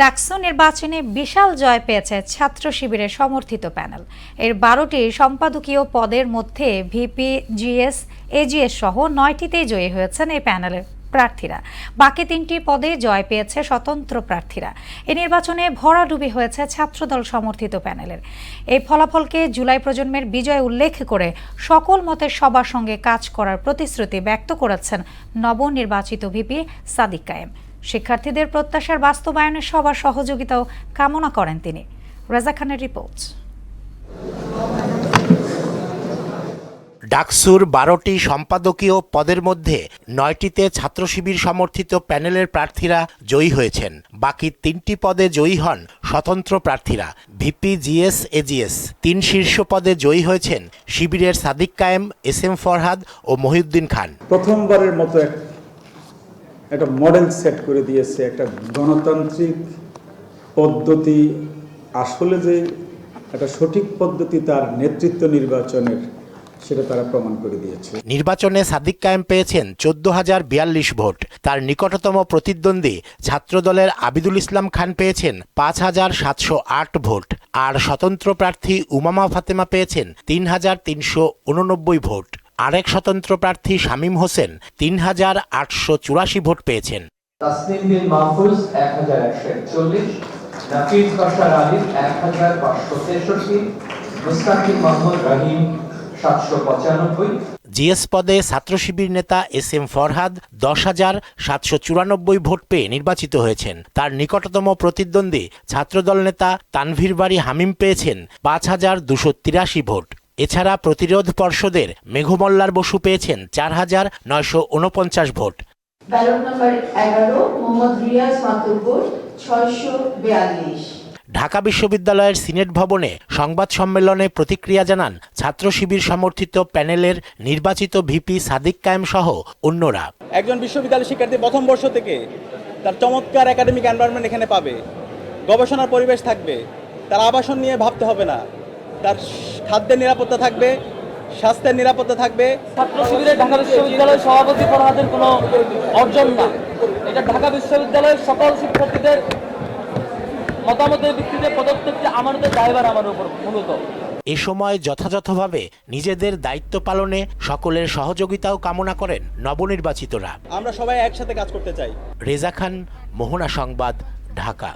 ডাকসু নির্বাচনে বিশাল জয় পেয়েছে ছাত্র শিবিরের সমর্থিত প্যানেল। এর বারোটি সম্পাদকীয় পদের মধ্যে ভিপি, জিএস, এজিএস সহ নয়টিতেই জয়ী হয়েছেন এই প্যানেলের প্রার্থীরা। বাকি তিনটি পদে জয় পেয়েছে স্বতন্ত্র প্রার্থীরা। এ নির্বাচনে ভরাডুবি হয়েছে ছাত্রদল সমর্থিত প্যানেলের। এই ফলাফলকে জুলাই প্রজন্মের বিজয় উল্লেখ করে সকল মতের সবার সঙ্গে কাজ করার প্রতিশ্রুতি ব্যক্ত করেছেন নবনির্বাচিত ভিপি সাদিক কায়েম। শিক্ষার্থীদের প্রত্যাশার বাস্তবায়নে সবার সহযোগিতাও কামনা করেন তিনি। রাজা খানের রিপোর্ট। ডাকসুর বারোটি সম্পাদকীয় পদের মধ্যে নয়টিতে ছাত্র শিবির সমর্থিত প্যানেলের প্রার্থীরা জয়ী হয়েছেন। বাকি তিনটি পদে জয়ী হন স্বতন্ত্র প্রার্থীরা। ভিপি জিএস এজিএস তিন শীর্ষ পদে জয়ী হয়েছেন শিবিরের সাদিক কায়েম এস এম ফরহাদ ও মহিউদ্দিন খান। প্রথমবারের মতো এক একটা মডেল সেট করে দিয়েছে, একটা গণতান্ত্রিক পদ্ধতি। আসলে যে একটা সঠিক পদ্ধতি তার নেতৃত্ব নির্বাচনের, সেটা তারা প্রমাণ করে দিয়েছে। নির্বাচনে সাদিক কায়েম পেয়েছেন চোদ্দ হাজার বিয়াল্লিশ ভোট। তার নিকটতম প্রতিদ্বন্দ্বী ছাত্রদলের আবিদুল ইসলাম খান পেয়েছেন পাঁচ হাজার সাতশো আট ভোট। আর স্বতন্ত্র প্রার্থী উমামা ফাতেমা পেয়েছেন তিন হাজার তিনশো উননব্বই ভোট। আরেক স্বতন্ত্র প্রার্থী শামীম হোসেন তিন হাজার আটশো চুরাশি ভোট পেয়েছেন। তাসনিম বিন মাহফুজ এক হাজার একশো একচল্লিশ নাফিজ বাশার আলিম এক হাজার পাঁচশো তেষট্টি মুস্তাকিম মোহাম্মদ রহিম সাতশো পঁচানব্বই। জিএস পদে ছাত্র শিবির নেতা এস এম ফরহাদ দশ হাজার সাতশো চুরানব্বই ভোট পেয়ে নির্বাচিত হয়েছেন। তার নিকটতম প্রতিদ্বন্দ্বী ছাত্রদল নেতা তানভীর বাড়ি হামিম পেয়েছেন পাঁচ হাজার দুশো তিরাশি ভোট। এছাড়া প্রতিরোধ পর্ষদের মেঘমল্লার বসু পেয়েছেন চার হাজার নয়শো উনপঞ্চাশ ভোট। ব্যালট নাম্বার এগারো মোহাম্মদ রিয়াজ মাতুব্বর ছয়শো বিয়াল্লিশ। ঢাকা বিশ্ববিদ্যালয়ের সিনেট ভবনে সংবাদ সম্মেলনে প্রতিক্রিয়া জানান ছাত্র শিবির সমর্থিত প্যানেলের নির্বাচিত ভিপি সাদিক কায়েম সহ অন্যরা। একজন বিশ্ববিদ্যালয় শিক্ষার্থী প্রথম বর্ষ থেকে তার চমৎকার একাডেমিক এনভায়রনমেন্ট এখানে পাবে। গবেষণার পরিবেশ থাকবে। তার আবাসন নিয়ে ভাবতে হবে না। তার খাদ্যের নিরাপত্তা থাকবে স্বাস্থ্যের নিরাপত্তা থাকবে। ছাত্র শিবিরে ঢাকা বিশ্ববিদ্যালয়ের সভাপতি ফরহাদের কোনো অর্জন না। এটা ঢাকা বিশ্ববিদ্যালয়ের সকল শিক্ষার্থীদের মতামতের ভিত্তিতে পদত্যাগটি আমাদের দায়ভার আমার উপর মূলত। এ সময় যথাযথভাবে নিজেদের দায়িত্ব পালনে সকলের সহযোগিতাও কামনা করেন নবনির্বাচিতরা। আমরা সবাই একসাথে কাজ করতে চাই। রেজা খান মোহনা সংবাদ ঢাকা।